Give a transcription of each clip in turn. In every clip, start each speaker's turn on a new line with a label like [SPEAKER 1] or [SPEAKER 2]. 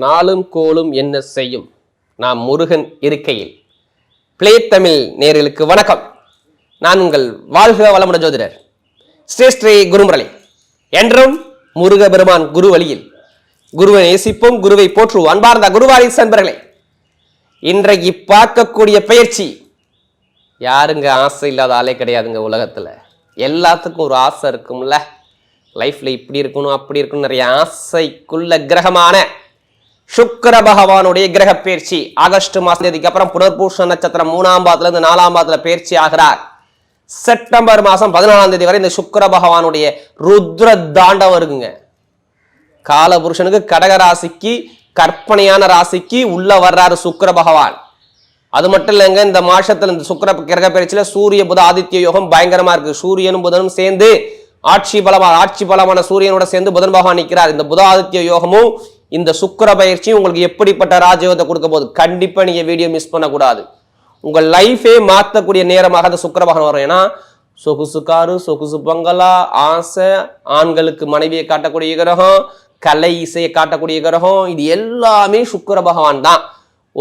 [SPEAKER 1] நாளும் கோலும் என்ன செய்யும்? நாம் முருகன் இருக்கையில். பிளே தமிழ் நேர்களுக்கு வணக்கம். நான் உங்கள் வாழ்க வளமுட ஜோதிடர். ஸ்ரீ ஸ்ரீ குருமுரளி. என்றும் முருக பெருமான் குரு வழியில் குருவை நேசிப்போம் குருவை போற்றுவோம். அன்பார்ந்த குருவாரி சன்பர்களே இன்றைக்கு பார்க்கக்கூடிய பயிற்சி யாருங்க ஆசை இல்லாத ஆளே கிடையாதுங்க உலகத்தில். எல்லாத்துக்கும் ஒரு ஆசை இருக்கும்ல. லைஃப்பில் இப்படி இருக்கணும் அப்படி இருக்கணும் நிறைய ஆசைக்குள்ள கிரகமான சுக்கர பகவானுடைய கிரக பயிற்சி. ஆகஸ்ட் மாசத்துக்கு அப்புறம் புனர்பூஷ நட்சத்திரம் மூணாம் பாதத்துல இருந்து நாலாம் பாதத்துல பயிற்சி ஆகிறார். செப்டம்பர் மாசம் பதினாலாம் தேதி வரை இந்த சுக்கிர பகவானுடைய ருத்ர தாண்டவம் இருக்குங்க. காலபுருஷனுக்கு கடக ராசிக்கு கற்பனையான ராசிக்கு உள்ள வர்றாரு சுக்கர பகவான். அது மட்டும் இல்லைங்க இந்த மாசத்துல இந்த சுக்கிர கிரக பயிற்சியில சூரிய புத ஆதித்ய யோகம் பயங்கரமா இருக்கு. சூரியனும் புதனும் சேர்ந்து ஆட்சி பலமா ஆட்சி பலமான சூரியனோட சேர்ந்து புதன் பகவான் நிற்கிறார் இந்த புத ஆதித்ய யோகமும் இந்த சுக்கிர பயிற்சி உங்களுக்கு எப்படிப்பட்ட ராஜயோகத்தை கொடுக்க போகுது? கண்டிப்பாக நீங்கள் வீடியோ மிஸ் பண்ணக்கூடாது. உங்கள் லைஃபே மாற்றக்கூடிய நேரமாக அந்த சுக்கர பகவான் வரும். ஏன்னா சொகுசு காரு சொகுசு பங்களா ஆசை ஆண்களுக்கு மனைவியை காட்டக்கூடிய கிரகம் கலை இசையை காட்டக்கூடிய கிரகம் இது எல்லாமே சுக்கர பகவான் தான்.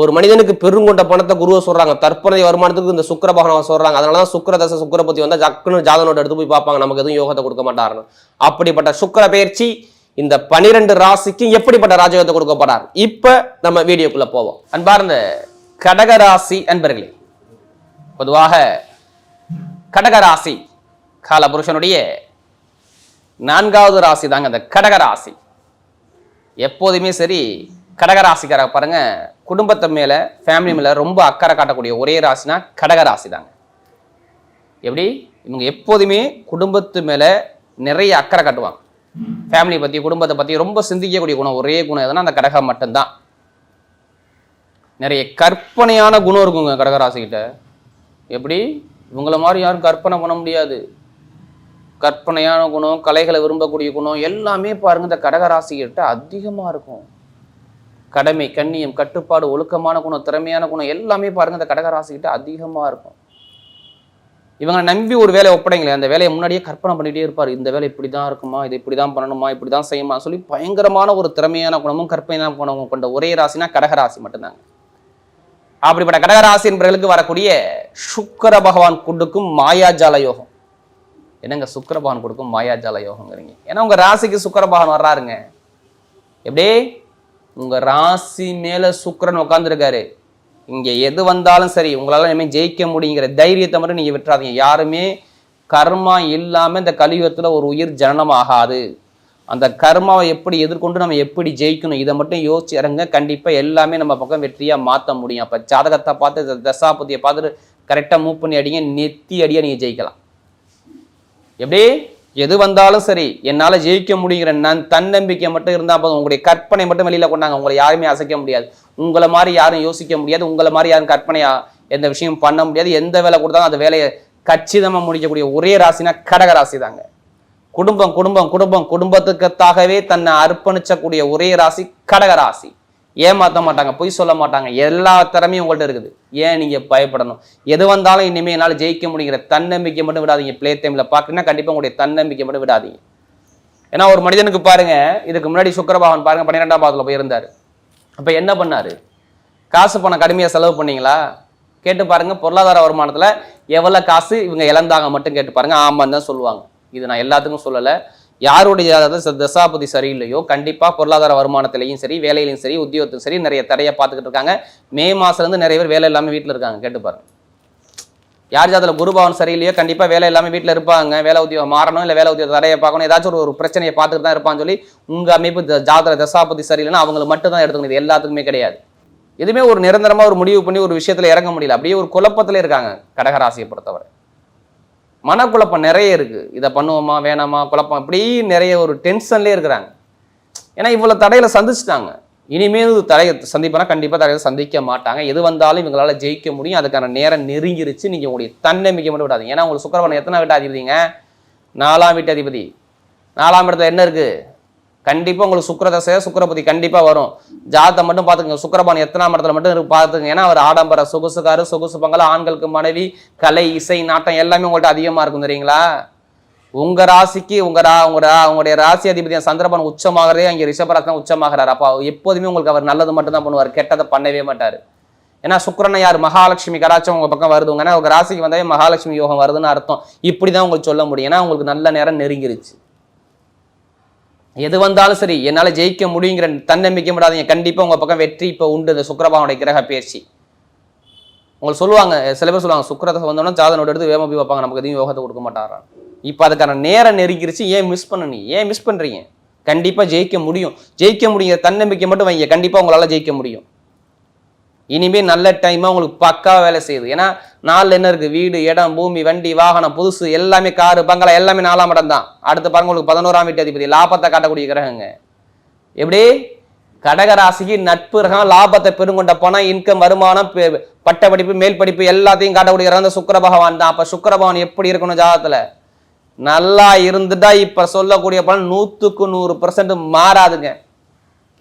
[SPEAKER 1] ஒரு மனிதனுக்கு பெருங்கொண்ட பணத்தை குருவை சொல்றாங்க. தற்போதைய வருமானத்துக்கு இந்த சுக்கர பகவான் சொல்றாங்க. அதனால தான் சுக்கர தசை சுக்கிர பத்தி ஜக்குன்னு ஜாதனோட எடுத்து போய் பார்ப்பாங்க. நமக்கு எதுவும் யோகத்தை கொடுக்க மாட்டாருன்னு. அப்படிப்பட்ட சுக்கர பயிற்சி இந்த பனிரெண்டு ராசிக்கும் எப்படிப்பட்ட ராஜயோகத்தை கொடுக்க போறார்? இப்ப நம்ம வீடியோக்குள்ள போவோம். அன்பார்ந்த கடகராசி அன்பர்களே பொதுவாக கடகராசி கால காலபுருஷனுடைய நான்காவது ராசி தாங்க அந்த கடகராசி எப்போதுமே சரி கடகராசிக்கார பாருங்க குடும்பத்தை மேல ஃபேமிலி மேல ரொம்ப அக்கறை காட்டக்கூடிய ஒரே ராசினா கடகராசி தாங்க. எப்படி? இவங்க எப்போதுமே குடும்பத்து மேல நிறைய அக்கறை காட்டுவாங்க. ஃபேமிலி பற்றி குடும்பத்தை பற்றி ரொம்ப சிந்திக்கக்கூடிய குணம் ஒரே குணம் எதுனா அந்த கடகம் மட்டும்தான். நிறைய கற்பனையான குணம் இருக்குங்க கடகராசிக்கிட்ட. எப்படி? இவங்கள மாதிரி யாரும் கற்பனை பண்ண முடியாது. கற்பனையான குணம் கலைகளை விரும்பக்கூடிய குணம் எல்லாமே பாருங்க இந்த கடகராசிகிட்ட அதிகமாக இருக்கும். கடமை கண்ணியம் கட்டுப்பாடு ஒழுக்கமான குணம் திறமையான குணம் எல்லாமே பாருங்க இந்த கடகராசிக்கிட்ட அதிகமாக இருக்கும். இவங்களை நம்பி ஒரு வேலையை ஒப்படைங்களேன் அந்த வேலையை முன்னாடியே கற்பனை பண்ணிகிட்டே இருப்பார். இந்த வேலை இப்படி தான் இருக்குமா? இது இப்படி தான் பண்ணணுமா? இப்படி தான் செய்யுமா? சொல்லி பயங்கரமான ஒரு திறமையான குணமும் கற்பனையான குணமும் கொண்ட ஒரே ராசினா கடகராசி மட்டும்தாங்க. அப்படிப்பட்ட கடகராசி என்பவர்களுக்கு வரக்கூடிய சுக்கர பகவான் கொடுக்கும் மாயாஜால யோகம். என்னங்க சுக்கர பகவான் கொடுக்கும் மாயாஜால யோகங்கிறீங்க? ஏன்னா உங்கள் ராசிக்கு சுக்கர பகவான் வர்றாருங்க. எப்படி உங்கள் ராசி மேலே சுக்கரன் உட்காந்துருக்காரு இங்கே எது வந்தாலும் சரி உங்களால் இனிமேல் ஜெயிக்க முடியுங்கிற தைரியத்தை மட்டும் நீங்கள் விட்டுறாதீங்க. யாருமே கர்மா இல்லாமல் இந்த கலியுகத்தில் ஒரு உயிர் ஜனனம் ஆகாது. அந்த கர்மாவை எப்படி எதிர்கொண்டு நம்ம எப்படி ஜெயிக்கணும் இதை மட்டும் யோசிச்சு இறங்க கண்டிப்பாக எல்லாமே நம்ம பக்கம் வெற்றியாக மாற்ற முடியும். அப்போ ஜாதகத்தை பார்த்து தசாபதியை பார்த்துட்டு கரெக்டாக மூவ் பண்ணி அடிங்க. நெத்தி அடியாக நீங்கள் ஜெயிக்கலாம். எப்படி? எது வந்தாலும் சரி என்னால் ஜெயிக்க முடிகிற நான் தன்னம்பிக்கை மட்டும் இருந்தால் போதும். உங்களுடைய கற்பனை மட்டும் வெளியில் கொண்டாங்க. உங்களை யாருமே அசைக்க முடியாது. உங்களை மாதிரி யாரும் யோசிக்க முடியாது. உங்களை மாதிரி யாரும் கற்பனையா எந்த விஷயம் பண்ண முடியாது. எந்த வேலை கொடுத்தாலும் அந்த வேலையை கச்சிதமாக முடிக்கக்கூடிய ஒரே ராசினா கடக ராசி தாங்க. குடும்பம் குடும்பம் குடும்பம். குடும்பத்துக்காகவே தன்னை அர்ப்பணிச்சக்கூடிய ஒரே ராசி கடக ராசி. ஏமாற்ற மாட்டாங்க பொய் சொல்ல மாட்டாங்க. எல்லா திறமையும் உங்கள்கிட்ட இருக்குது. ஏன் நீங்கள் பயப்படணும்? எது வந்தாலும் இனிமேல் என்னால் ஜெயிக்க முடிங்கிற தன்னம்பிக்கை மட்டும் விடாதீங்க. பிளே டைமில் பார்க்குறீங்கன்னா கண்டிப்பாக உங்களுடைய தன்னம்பிக்கை மட்டும் விடாதீங்க. ஏன்னா ஒரு மனிதனுக்கு பாருங்க இதுக்கு முன்னாடி சுக்கரபகவான் பாருங்க பன்னிரெண்டாம் பாதத்தில் போயிருந்தார். அப்போ என்ன பண்ணார்? காசு பணம் கடுமையாக செலவு பண்ணீங்களா? கேட்டு பாருங்க பொருளாதார வருமானத்தில் எவ்வளோ காசு இவங்க இழந்தாங்க மட்டும் கேட்டு பாருங்க. ஆமான்னு தான் சொல்லுவாங்க. இது நான் எல்லாத்துக்கும் சொல்லலை. யாருடைய தசாபதி சரியில்லையோ கண்டிப்பாக பொருளாதார வருமானத்திலையும் சரி வேலையிலையும் சரி உத்தியோகத்திலும் சரி நிறைய தடையை பார்த்துக்கிட்டு இருக்காங்க. மே மாசத்துலேருந்து நிறைய பேர் வேலை இல்லாமல் வீட்டில் இருக்காங்க கேட்டு பாருங்க. யார் ஜாதத்தில் குருபவன் சரியில்லையோ கண்டிப்பாக வேலை இல்லாமல் வீட்டில் இருப்பாங்க. வேலை உத்தியோகம் மாறணும் இல்லை வேலை உத்தியோக தடையை பார்க்கணும் ஏதாச்சும் ஒரு ஒரு பிரச்சனையை பார்த்துட்டு தான் இருப்பான்னு சொல்லி உங்கள் அமைப்பு ஜாதக தசாபதி சரியில்லைன்னா அவங்களுக்கு மட்டும் தான் எடுத்துக்கணும். இது எல்லாத்துக்குமே கிடையாது. எதுவுமே ஒரு நிரந்தரமாக ஒரு முடிவு பண்ணி ஒரு விஷயத்தில் இறங்க முடியல. அப்படியே ஒரு குழப்பத்தில் இருக்காங்க கடகராசியை பொறுத்தவரை. மனக்குழப்பம் நிறைய இருக்குது இதை பண்ணுவோமா வேணாமா குழப்பம் இப்படி நிறைய ஒரு டென்ஷன்லேயே இருக்கிறாங்க. ஏன்னா இவ்வளோ தடையில சந்திச்சிட்டாங்க. இனிமேல் தடையை சந்திப்பனா கண்டிப்பாக தடையை சந்திக்க மாட்டாங்க. எது வந்தாலும் இவங்களால் ஜெயிக்க முடியும். அதுக்கான நேரம் நெருங்கிருச்சு. நீங்கள் உங்களுடைய தன்னம்பிக்கை மட்டும் விடாதீங்க. ஏன்னா உங்களுக்கு சுக்கரவன் எத்தனை வீட்டு அதிபதிங்க? நாலாம் வீட்டு அதிபதி. நாலாம் இடத்துல என்ன இருக்குது கண்டிப்பாக உங்களுக்கு சுக்கரதசை சுக்கரபதி கண்டிப்பாக வரும். ஜாதத்தை மட்டும் பார்த்துக்கங்க. சுக்கரபான் எத்தனாம் இடத்துல மட்டும் இருக்கு பார்த்துங்க ஏன்னா அவர் ஆடம்பர சொகுசுக்காரு சொகுசு பங்களா ஆண்களுக்கு மனைவி கலை இசை நாட்டம் எல்லாமே உங்கள்கிட்ட அதிகமாக இருக்கும் தெரியுங்களா? உங்கள் ராசிக்கு உங்கள் ரா உங்களோட ரா உங்களுடைய ராசி அதிபதியான சந்திரபான் உச்சமாகறதே அங்கே ரிஷபராசன் உச்சமாகிறார். அப்போ எப்போதுமே உங்களுக்கு அவர் நல்லது மட்டும் தான் பண்ணுவார். கெட்டதை பண்ணவே மாட்டார். ஏன்னா சுக்கரனை யார்? மகாலட்சுமி. கடாச்சம் உங்கள் பக்கம் வருதுங்க ஏன்னா ராசிக்கு வந்தாவே மகாலட்சுமி யோகம் வருதுன்னு அர்த்தம். இப்படி தான் உங்களுக்கு சொல்ல முடியும். ஏன்னா உங்களுக்கு நல்ல நேரம் நெருங்கிருச்சு. எது வந்தாலும் சரி என்னால் ஜெயிக்க முடியுங்கிற தன்னம்பிக்கை விடாதீங்க கண்டிப்பாக உங்கள் பக்கம் வெற்றி இப்போ உண்டு. இந்த சுக்கிரபாவனுடைய கிரக பயிற்சி. உங்களுக்கு சொல்லுவாங்க சில பேர் சொல்லுவாங்க சுக்கரத்தை வந்தோம்னா ஜாதனோட எடுத்து வேகமாக போய் வைப்பாங்க நமக்கு எதுவும் யோகத்தை கொடுக்க மாட்டாரான் இப்போ அதுக்கான நேரம் நெருங்கிருச்சு ஏன் மிஸ் பண்ண நீ? ஏன் மிஸ் பண்ணுறீங்க கண்டிப்பாக ஜெயிக்க முடியும். ஜெயிக்க முடியுங்கிற தன்னம்பிக்கை மட்டும் வைங்க கண்டிப்பாக உங்களால் ஜெயிக்க முடியும். இனிமேல் நல்ல டைமாக உங்களுக்கு பக்காவா வேலை செய்யுது. ஏன்னா நாளில் என்ன இருக்குது வீடு இடம் பூமி வண்டி வாகனம் புதுசு எல்லாமே காரு பங்களா எல்லாமே நாலாம் இடம் தான். அடுத்து பாருங்க உங்களுக்கு பதினோராம் வீட்டு அதிபதி லாபத்தை காட்டக்கூடிய கிரகங்க. எப்படி? கடகராசிக்கு நட்பு ரகம் லாபத்தை பெருங்கொண்ட பணம் இன்கம் வருமானம் பெ- பட்ட படிப்பு மேல் படிப்பு எல்லாத்தையும் காட்டக்கூடிய கிரகம் சுக்கிர பகவான் தான். அப்போ சுக்கர பகவான் எப்படி இருக்கணும் ஜாதகத்துல? நல்லா இருந்துட்டா இப்போ சொல்லக்கூடிய பலன் நூற்றுக்கு நூறு பர்சன்ட் மாறாதுங்க.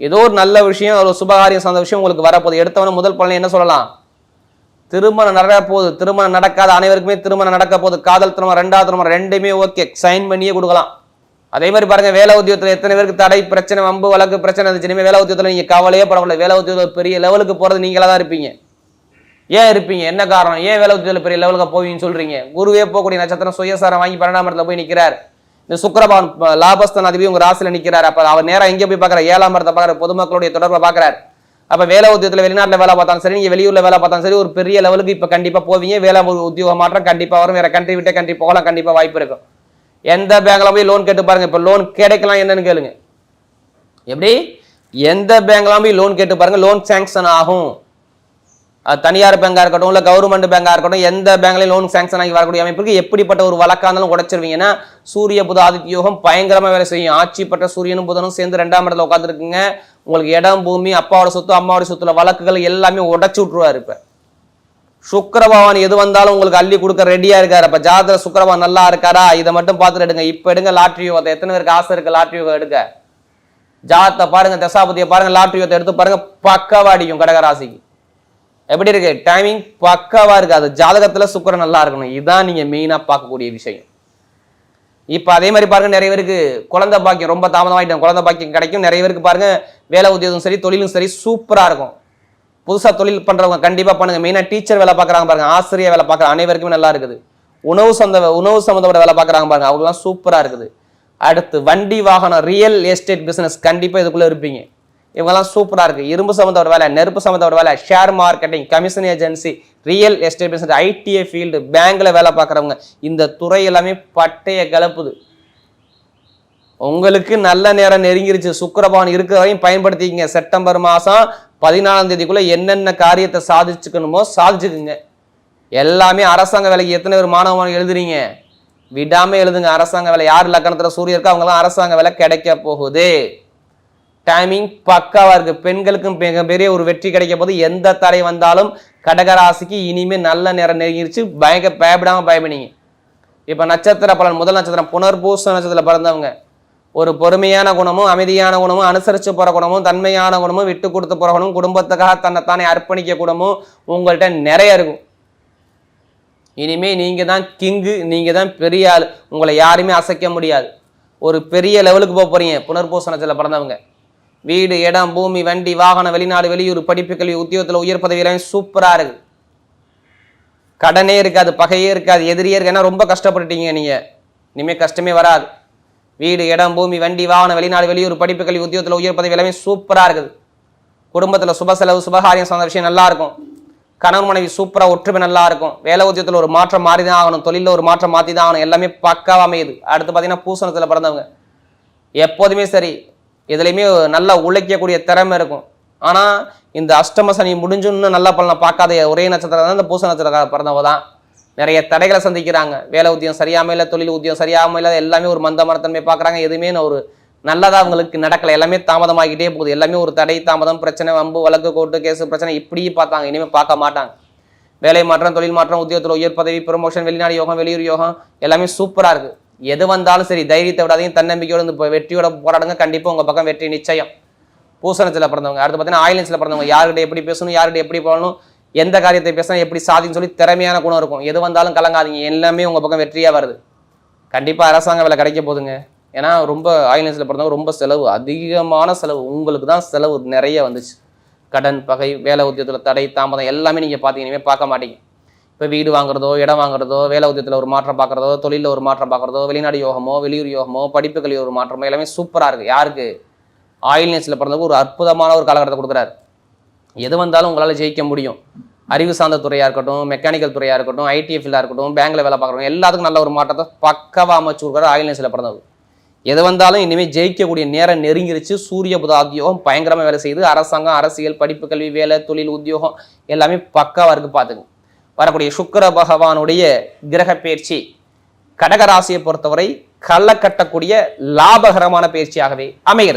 [SPEAKER 1] ஏதோ ஒரு நல்ல விஷயம் ஒரு சுபகாரியம் சார்ந்த விஷயம் உங்களுக்கு வரப்போகுது. எடுத்தவன முதல் பலனை என்ன சொல்லலாம்? திருமணம் நடக்க போகுது. திருமணம் நடக்காத அனைவருக்குமே திருமணம் நடக்க போகுது. காதல் திருமணம் ரெண்டாவது திருமணம் ரெண்டுமே ஓகே. சைன் பண்ணியே கொடுக்கலாம். அதே மாதிரி பாருங்க வேலை உத்தியோகத்தில் எத்தனை பேருக்கு தடை பிரச்சனை வம்பு வழக்கு பிரச்சனை இருந்துச்சு வேலை உத்தியோகத்தில் நீங்க கவலையே படவில்லை. வேலை உத்தியோகத்தில் பெரிய லெவலுக்கு போறது நீங்களா தான் இருப்பீங்க. ஏன் இருப்பீங்க? என்ன காரணம்? ஏன் வேலை உத்தியோகத்தில் பெரிய லெவலுக்கு போவீங்கன்னு சொல்றீங்க? குருவே போகக்கூடிய நட்சத்திரம் சுயசாரம் வாங்கி பன்னெண்டாம் இடத்துல போய் நிற்கிறார் இந்த சுக்கரபான் லாபஸ்தன் லாபஸ்தான் அதிபதி உங்க ராசியில் நிற்கிறார் அப்ப அவர் நேராக எங்கே போய் பார்க்கறாரு. ஏழாம் இடத்தை பார்க்கறாரு. பொதுமக்களுடைய தொடர்பை பார்க்கறாரு. அப்ப வேலை உத்தியோகத்தில் வெளிநாட்டில் வேலை பார்த்தாலும் சரி நீங்கள் வெளியூர்ல வேலை பார்த்தாலும் சரி ஒரு பெரிய லெவலுக்கு இப்போ கண்டிப்பாக போவீங்க. வேலை உத்தியோக மாற்றம் கண்டிப்பாக வரும். வேற கண்ட்ரி விட்டே கண்ட்ரி போகலாம் கண்டிப்பாக வாய்ப்பு இருக்கும். எந்த பேங்க்ல போய் லோன் கேட்டு பாருங்க. இப்போ லோன் கிடைக்கலாம் என்னன்னு கேளுங்க. எப்படி? எந்த பேங்க்லாம் போய் லோன் கேட்டு பாருங்க. லோன் சாங்ஷன் ஆகும். தனியார் பேங்காக இருக்கட்டும் இல்லை கவர்மெண்ட் பேங்காக இருக்கட்டும் எந்த பேங்க்லையும் லோன் சேங்ஷன் ஆகி வரக்கூடிய அமைப்புக்கு எப்படிப்பட்ட ஒரு வழக்காக இருந்தாலும் உடச்சிருவீங்கன்னா சூரிய புத ஆதித்ய யோகம் பயங்கரமாக வேலை செய்யும். ஆட்சி பெற்ற சூரியனும் புதனும் சேர்ந்து ரெண்டாம் இடத்துல உட்காந்துருக்குங்க உங்களுக்கு இடம் பூமி அப்பாவோட சொத்து அம்மாவோட சொத்துல வழக்குகள் எல்லாமே உடச்சி விட்டுருவாரு இப்போ. சுக்கிர பகவான் எது வந்தாலும் உங்களுக்கு அள்ளி கொடுக்க ரெடியாக இருக்காரு. அப்போ ஜாதக சுக்கிர பகவான் நல்லா இருக்காரா? இதை மட்டும் பார்த்துட்டு எடுங்க. இப்போ எடுங்க லாட்ரி யோகத்தை. எத்தனை பேருக்கு ஆசை இருக்குது லாட்ரி யோகம் எடுக்க? ஜாதத்தை பாருங்க தசாபதியை பாருங்க லாட்ரி யோகத்தை எடுத்து பாருங்க பக்கவாடிக்கும் கடகராசிக்கு. எப்படி இருக்கு? டைமிங் பக்காவா இருக்கு. அது ஜாதகத்துல சுக்கரம் நல்லா இருக்கணும். இதுதான் நீங்க மெயினா பார்க்கக்கூடிய விஷயம். இப்ப அதே மாதிரி பாருங்க நிறைய பேருக்கு குழந்தை பாக்கியம் ரொம்ப தாமதமாயிட்டோம் குழந்தை பாக்கியம் கிடைக்கும். நிறைய பேருக்கு பாருங்க வேலை உத்தியோகம் சரி தொழிலும் சரி சூப்பரா இருக்கும். புதுசா தொழில் பண்றவங்க கண்டிப்பா பண்ணுங்க. மெயினா டீச்சர் வேலை பார்க்கறாங்க பாருங்க. ஆசிரியர் வேலை பார்க்குற அனைவருக்குமே நல்லா இருக்குது. உணவு சொந்த உணவு சம்மந்தப்பட்ட வேலை பார்க்குறாங்க பாருங்க. அவங்களாம் சூப்பரா இருக்குது. அடுத்து வண்டி வாகனம் ரியல் எஸ்டேட் பிசினஸ் கண்டிப்பா இதுக்குள்ள இருப்பீங்க. இவங்கெல்லாம் சூப்பராக இருக்குது இரும்பு சம்மந்தப்பட்ட வேலை நெருப்பு சம்மந்தப்பட்ட வேலை share marketing commission agency real estate business ITI field பேங்க்கில் வேலை பார்க்குறவங்க இந்த துறை எல்லாமே பட்டையை கலப்புது. உங்களுக்கு நல்ல நேரம் நெருங்கிருச்சு. சுக்கரபவன் இருக்கிற வரையும் பயன்படுத்திக்கங்க. செப்டம்பர் மாதம் பதினாலாம் தேதிக்குள்ளே என்னென்ன காரியத்தை சாதிச்சுக்கணுமோ சாதிச்சுக்குங்க. எல்லாமே அரசாங்க வேலைக்கு எத்தனை பேர் மாணவ மாணவி எழுதுறீங்க? விடாமல் எழுதுங்க. அரசாங்க வேலை யார் லக்கணத்தில் சூரிய இருக்கோ அவங்களாம் அரசாங்க வேலை கிடைக்க போகுது. டைமிங் பக்காவாக இருக்குது பெண்களுக்கும் மிகப்பெரிய பெரிய ஒரு வெற்றி கிடைக்க போது எந்த தடை வந்தாலும் கடகராசிக்கு இனிமேல் நல்ல நேரம் நெருங்கிருச்சு. பயங்க பயப்படாமல் பயப்படிங்க. இப்போ நட்சத்திர பலன் முதல் நட்சத்திரம் புனர்பூச நட்சத்திரத்தில் பிறந்தவங்க. ஒரு பொறுமையான குணமும் அமைதியான குணமும் அனுசரித்து போகிற குணமும் தன்மையான குணமும் விட்டு கொடுத்து போகிற குணமும் குடும்பத்துக்காக தன்னைத்தானே அர்ப்பணிக்க குணமும் உங்கள்கிட்ட நிறைய இருக்கும். இனிமேல் நீங்கள் தான் கிங்கு நீங்கள் தான் பெரிய ஆள். உங்களை யாருமே அசைக்க முடியாது. ஒரு பெரிய லெவலுக்கு போக போகிறீங்க புனர்பூசணத்தில் பிறந்தவங்க. வீடு இடம் பூமி வண்டி வாகனம் வெளிநாடு வெளியூர் படிப்பு கல்வி உத்தியோகத்தில் உயர் பதவி சூப்பராக இருக்கு. கடனே இருக்காது பகையே இருக்காது எதிரியே இருக்கு ஏன்னா ரொம்ப கஷ்டப்பட்டுட்டீங்க நீங்கள் இனிமேல் கஷ்டமே வராது. வீடு இடம் பூமி வண்டி வாகனம் வெளிநாடு வெளியூர் படிப்பு கல்வி உத்தியோகத்தில் உயர் பதவி எல்லாமே சூப்பராக இருக்குது. குடும்பத்தில் சுப செலவு சுபகாரியம் சார்ந்த விஷயம் நல்லா இருக்கும். கணவன் மனைவி சூப்பராக ஒற்றுமை நல்லா இருக்கும். வேலை உத்தியத்தில் ஒரு மாற்றம் மாறி தான் ஆகணும் தொழிலில் ஒரு மாற்றம் மாற்றி தான் ஆகணும் எல்லாமே பக்காவாக அமையுது. அடுத்து பார்த்தீங்கன்னா பூசணத்தில் பிறந்தவங்க. எப்போதுமே சரி எதுலையுமே நல்லா உழைக்கக்கூடிய திறமை இருக்கும். ஆனால் இந்த அஷ்டம சனி முடிஞ்சுன்னு நல்லா பலனை பார்க்காத ஒரே நட்சத்திரம் தான் இந்த பூச நட்சத்திரம் பிறந்தவங்க தான். நிறைய தடைகளை சந்திக்கிறாங்க. வேலை உத்தியம் சரியாமல் இல்லை தொழில் உத்தியம் சரியாமல் இல்லை எல்லாமே ஒரு மந்தமரத்தன்மை பார்க்குறாங்க. எதுவுமே ஒரு நல்லதாக அவங்களுக்கு நடக்கலை. எல்லாமே தாமதமாகிட்டே போகுது. எல்லாமே ஒரு தடை தாமதம் பிரச்சனை வம்பு வழக்கு கோர்ட்டு கேஸு பிரச்சனை இப்படி பார்த்தாங்க. இனிமேல் பார்க்க மாட்டாங்க. வேலை மாற்றம் தொழில் மாற்றம் உத்தியோகத்தில் உயர் பதவி ப்ரொமோஷன் வெளிநாடு யோகம் வெளியூர் யோகம் எல்லாமே சூப்பராக இருக்குது எது வந்தாலும் சரி தைரியத்தை விடாதீங்க தன்னம்பிக்கையோட இந்த வெற்றியோட போராடுங்க. கண்டிப்பாக உங்கள் பக்கம் வெற்றி நிச்சயம். பூசணத்தில் பிறந்தவங்க அடுத்து பார்த்தீங்கன்னா ஆயிலன்ஸில் பிறந்தவங்க யார்கிட்ட எப்படி பேசணும் யார்கிட்ட எப்படி போகணும் எந்த காரியத்தை பேசினா எப்படி சாதின்னு சொல்லி திறமையான குணம் இருக்கும். எது வந்தாலும் கலங்காதீங்க எல்லாமே உங்கள் பக்கம் வெற்றியாக வருது. கண்டிப்பாக அரசாங்க வேலை கிடைக்க போகுதுங்க. ஏன்னா ரொம்ப ஆயிலன்ஸில் பிறந்தவங்க ரொம்ப செலவு அதிகமான செலவு உங்களுக்கு தான் செலவு நிறைய வந்துச்சு. கடன் பகை வேலை உத்தியத்தில் தடை தாமதம் எல்லாமே நீங்கள் பார்த்தீங்கன்னா பார்க்க மாட்டீங்க. இப்போ வீடு வாங்குறதோ இடம் வாங்குறதோ வேலை உத்தியத்தில் ஒரு மாற்றம் பார்க்குறதோ தொழிலில் ஒரு மாற்றம் பார்க்குறதோ வெளிநாடு யோகமோ வெளியூர் யோகமோ படிப்புகளில் ஒரு மாற்றமோ எல்லாமே சூப்பராக இருக்குது யாருக்கு? ஆயில் நேஸில் பிறந்தவங்க ஒரு அற்புதமான ஒரு காலகட்டத்தை கொடுக்குறாரு. எது வந்தாலும் உங்களால் ஜெயிக்க முடியும். அறிவு சார்ந்த துறையாக இருக்கட்டும் மெக்கானிக்கல் துறையாக இருக்கட்டும் ஐடி ஃபீல்டாக இருக்கட்டும் பேங்கில் வேலை பார்க்குறவங்க எல்லாத்துக்கும் நல்ல ஒரு மாற்றத்தை பக்கவாக அமைச்சு கொடுக்குறாரு ஆயில் நேஸில் பிறந்தவங்க எது வந்தாலும் இனிமேல் ஜெயிக்கக்கூடிய நேரம் நெருங்கிருச்சு. சூரிய புத உத்தியோகம் பயங்கரமாக வேலை செய்யுது அரசாங்கம் அரசியல் படிப்பு கல்வி வேலை தொழில் உத்தியோகம் எல்லாமே பக்காவாக இருக்குது பார்த்துங்க வரக்கூடிய சுக்கிர பகவானுடைய கிரக பயிற்சி. கடகராசியை பொறுத்தவரை களை கட்டக்கூடிய லாபகரமான பயிற்சியாகவே அமைகிறது.